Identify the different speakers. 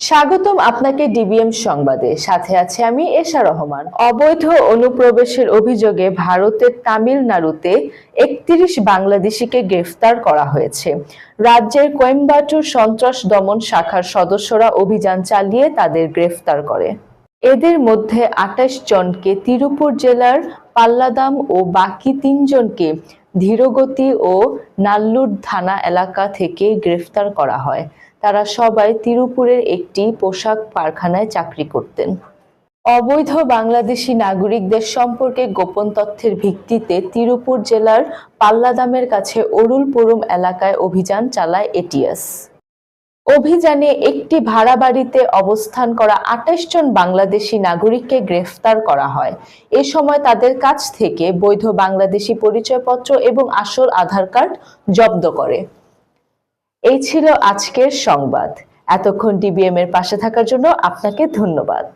Speaker 1: স্বাগতম আপনাকে ডিবিএম সংবাদে। সাথে আছে আমি এশা রহমান। অবৈধ অনুপ্রবেশের অভিযোগে ভারতের তামিলনাড়ুতে একত্রিশ বাংলাদেশিকে গ্রেফতার করা হয়েছে। রাজ্যের কোয়েম্বাটুর সন্ত্রাস দমন শাখার সদস্যরা অভিযান চালিয়ে তাদের গ্রেফতার করে। এদের মধ্যে আঠাশ জনকে তিরুপুর জেলার পাল্লাদাম ও বাকি তিনজনকে ধীরগতি ও নাল্লুর থানা এলাকা থেকে গ্রেফতার করা হয়। তারা সবাই তিরুপুরের একটি পোশাক কারখানায় চাকরি করতেন। অবৈধ বাংলাদেশি নাগরিকদের সম্পর্কে গোপন তথ্যের ভিত্তিতে তিরুপুর জেলার পাল্লাদামের কাছে অরুলপুরম এলাকায় অভিযান চালায় এটিএস। অভিযানে একটি ভাড়া বাড়িতে অবস্থান করা আঠাশ জন বাংলাদেশি নাগরিককে গ্রেফতার করা হয়। এ সময় তাদের কাছ থেকে বৈধ বাংলাদেশি পরিচয়পত্র এবং আসল আধার কার্ড জব্দ করে। এই ছিল আজকের সংবাদ। এতক্ষণ ডিবিএম এর পাশে থাকার জন্য আপনাকে ধন্যবাদ।